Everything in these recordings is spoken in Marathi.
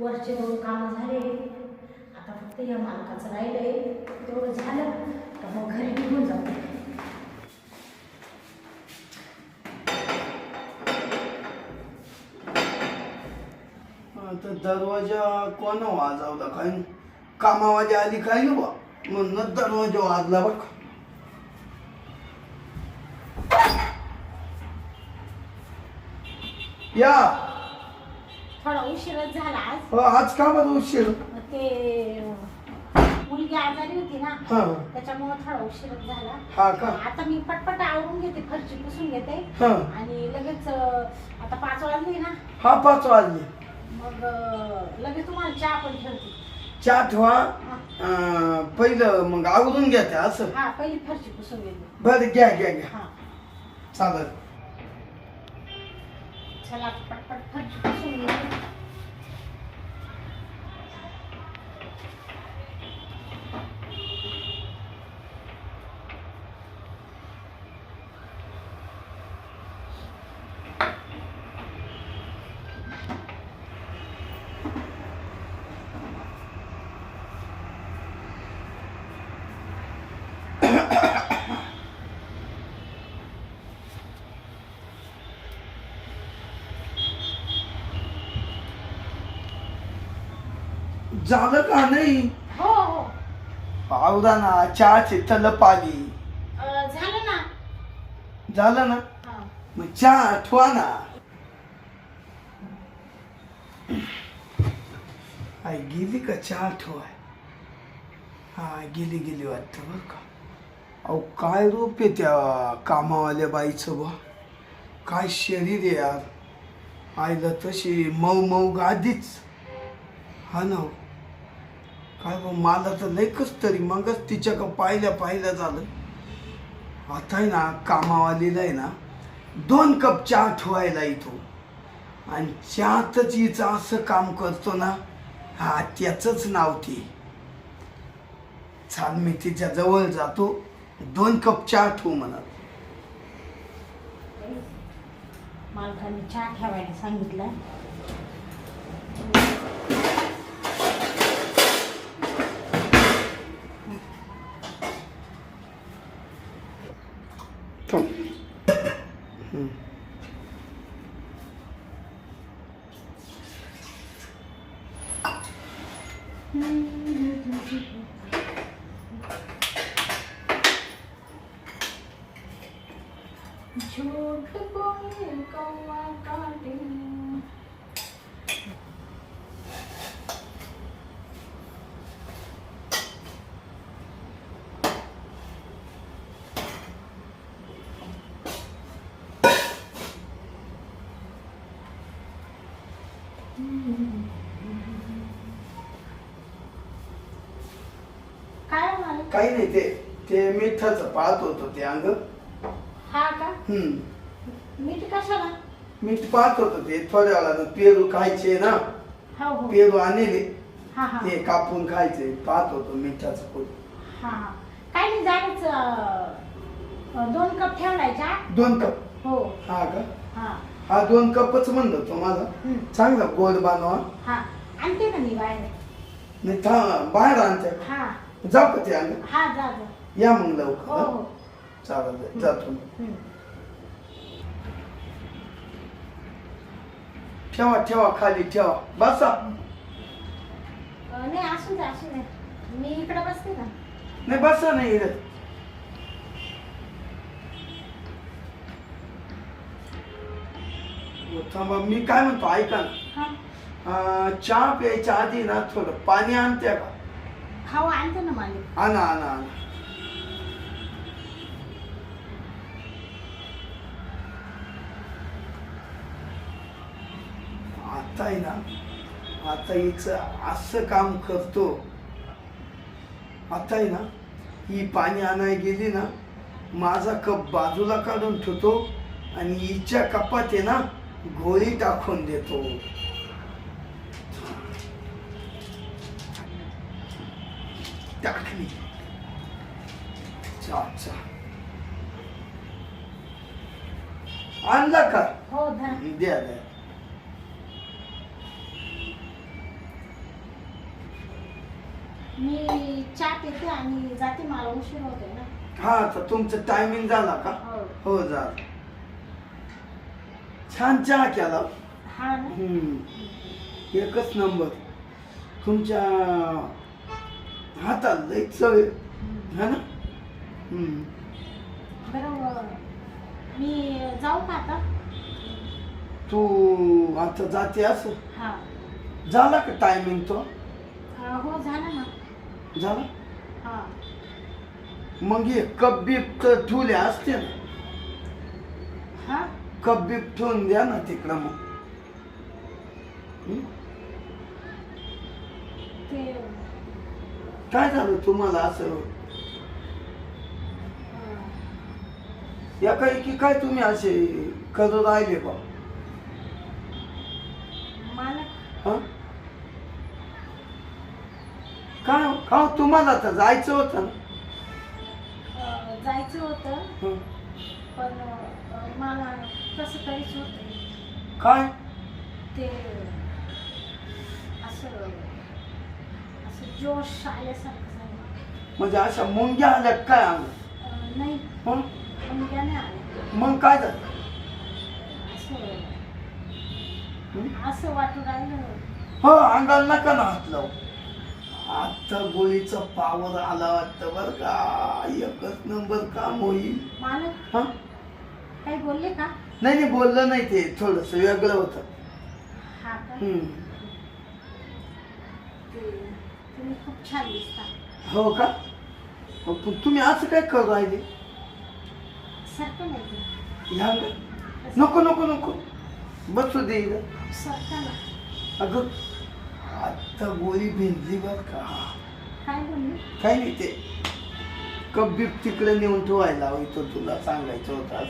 वरचे दोन कामं झाले. आता फक्त या मालकाचं राहिलंय. तेवढं झालं तर मग घरी निघून जाऊ. आता दरवाजा कोण वाजवला काय? कामावाली आली काय ना बा? म्हणून दरवाजा वाजला बघ. या! थोडा उशीरच झाला आज. हो, आज का बरं उशीर? ते मुलगी आजारी होती ना हा. त्याच्यामुळे थोडा उशीरच झाला. हा का? आता मी पटपट आवरून घेते फरची पुसून घेते. हा. आणि लगेच अं, आता पाच वाजले ना. हा पाच वाजले. मग अं, लगेच तुम्हाला चहा पण ठेवते. चहा ठेवा. अं, पहिलं मग आवरून घ्या ते असं. हा पहिली फरची पुसून घेते. बरं घ्या घ्या घ्या. हा. चालेल. चला आता पटपट फरची झालं का नाही? हो हो. आवरा ना चहाची तलप आली. अं, झालं ना? झालं ना? हा. मग चहा आठवा ना. आई गेली का? चहा आठवाय. हा गेली गेली वाटतं बरं का. अहो काय रूप आहे त्या कामावाल्या बाईचं बा? काय शरीर आहे यार. आईला तशी मऊ मऊ गादीच. हा ना हो. काय बा मला तर लेकच तरी. मगच तिच्या का पाहिल्या पाहिल्या झालं. आता आहे ना कामावालीला आहे ना दोन कप चहा ठेवायला येतो. आणि चहातच हिचं असं काम करतो ना हा त्याचंच नाव ती. चाल मी तिच्या जवळ जातो. दोन कप चहा ठेवू म्हणा. मालकाने चहा ठेवायला सांगितलं. झूठ बोले कौवा काटे काही नाही ते ते मिठाचं पाहत होतो ते अंग. हा का? हम्म. मीठ कशाला? मीठ पाहत होतो ते थोड्या वेळानं पेरू खायचे ना. हो हो. पेरू आणले. हा हा. ते कापून खायचे पाहत होतो मिठाचं पोट. हा हा. काय नाही जायच दोन कप ठेवलायच्या दोन कप. हो. हा का? हा. हा दोन कपच म्हणलं होतो माझा. हम्म. चांगला गोड बनवा. हा. आणते ना मी बाहेर? नाही था बाहेर आणते. हा. जाऊ का ते हा जा जा. या मग हो लवकर हो हं? चालेल जातो. हम्म. ठेवा ठेवा खाली ठेवा. बसा. अं, नाही असू दे असू दे मी इकडे बसते ना नाही बसा नाही इकडे. हो, थांबा मी काय म्हणतो ऐका ना. हा. अं, चहा प्यायच्या आधी ना थोडं पाणी आणत्या का खाऊ आणते ना मालिक. आणा आणा आणा आता आहे ना आता हिचं असं काम करतो. आता आहे ना ही पाणी आणाय गेली ना माझा कप बाजूला काढून ठेवतो आणि हिच्या कपात आहे ना गोळी टाकून देतो. आणला का हो धर द्या द्या मी चहा पिते आणि जाते मला उशीर होते ना. हा तर तुमचं टायमिंग झाला का? हो. हो जा छान चहा केला. हा ना. हम्म. एकच नंबर तुमच्या हाताला लई चव आहे. हा ना? हम्म. बरं मी जाऊ का आता? तू आता जाते असं? हा. झाला का टायमिंग तो? हो झालं ना. झाला? हा. मग हे कप बीप तर ठेवले असते ना. हा? कप बीप ठेवून द्या ना तिकडं मग. हं? ते काय झालं तुम्हाला असं अं, या काही की काय तुम्ही असे करत राहिले बा हं? काय? का? तुम्हाला तर जायचं होतं ना जायचं होतं हं. पण अं, मला कसं तरीच होतं काय ते असं असं जोश आल्यासारखं झालं म्हणजे अशा मुंग्या आल्या काय अं, नाही हं? मग काय झालं? असं हं? असं वाटू राहिलं. हो अंगाला नका ना हात लावू. आता गोळीचा पावर आला वाटतं बर का एकच नंबर काम होईल. मालक हा? काही बोलले का? नाही नाही बोललं नाही ते थोडस वेगळं होतं. हा का? हम्म. ते तुम्ही खूप छान दिसता. हो का? पण तुम्ही असं काय करू राहिले? अंगात? नको नको नको. बसू दे अगं आता गोळी भिंजली बर का? काय नाही ते. कप बीप तिकडे नेऊन ठेवायला हवं तुला सांगायचं होतं?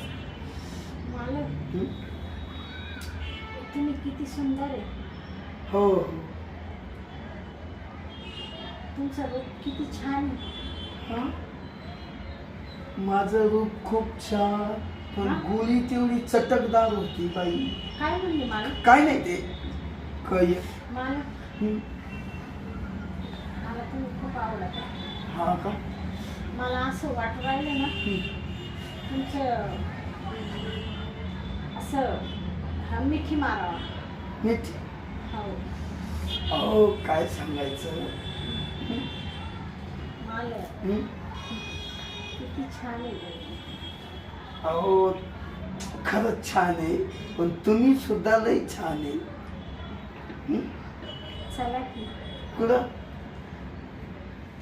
तुम्ही किती सुंदर आहे. हो हो. तुमचं रूप किती छान आहे. हा? माझं रूप खूप छान पण हा? गोळी तेवढी चटकदार होती बाई. काय म्हणले मालक? काय नाही ते. काय मालक? हं? मला तुम्ही खूप आवडत. हा का? मला असं वाटू राहिलं ना हं. तुमचं असं हा, मिठी मारावा. नीट हो. अहो काय सांगायचं? मालक. हं? किती छान आहे अहो खरंच छान आहे पण तुम्ही सुद्धा लई छान आहे? चला की. कुठं?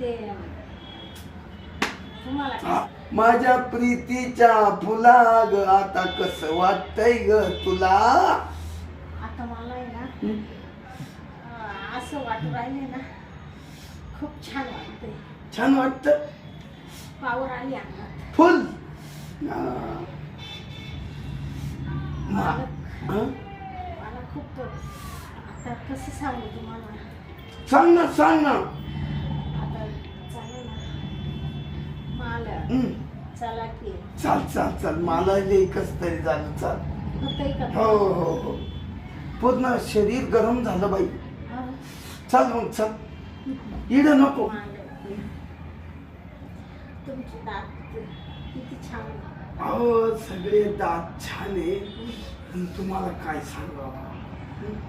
ते तुम्हाला माझ्या प्रीतीच्या फुला ग आता कसं वाटतंय ग तुला? आता मला आहे ना असं वाटू राहिले ना खूप छान वाटतंय. छान वाटतं? पावर आली अंगात फुल. मा- हं? मला खूप आता कसं सांगू तुम्हाला? सांग ना सांग ना. आता चालेल ना? मालक हं. चला की. चाल चाल चाल. मला लई कस तरी झालं चाल. का? हो हो हो. पूर्ण शरीर गरम झालं बाई. हा? चल मग चल. इड नको. तुमची दात किती छान आहे. अहो सगळे दात छान आहे तुम्हाला काय सांगावं?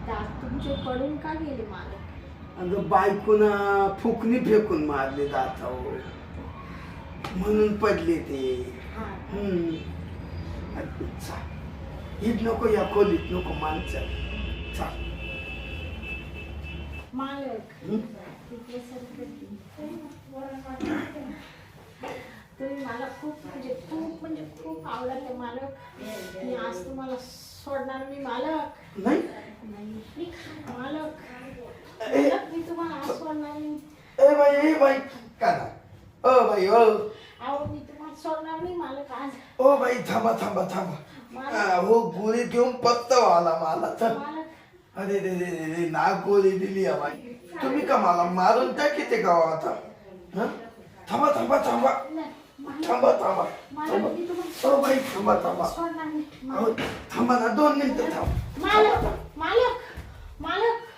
दात तुमचे पडून का गेले मालक? अगं बायकोना फुकणी फेकून मारले दातावर. म्हणून पडले ते. हा हम्म. इट नको या खोलीत नको माणसं. चाल मालक तुम्ही मला खूप म्हणजे खूप म्हणजे खूप आवडते. मालक मी आज तुम्हाला सोडणार मी मालक. नाही. नाही मालक. ए, मालक, मी तुम्हाला आज सोडणार नाही ए बाई ए बाई का ना ओ बाई ओ. अहो मी तुम्हाला सोडणार नाही मालक आज. ओ बाई थांबा थांबा थांबा. मालक. हो गोळी घेऊन पत्ता आला मला तर मालक. अरे रे रे रे रे ना गोळी दिली या बाई. तुम्ही का मला मारून टाकी ते गाव आता हं? थांबा थांबा थांबा. थांबा थांबा. थांबा. हो बाई थांबा थांबा. थांबा ना दोन मिनिटं थांबा. मालक मालक मालक.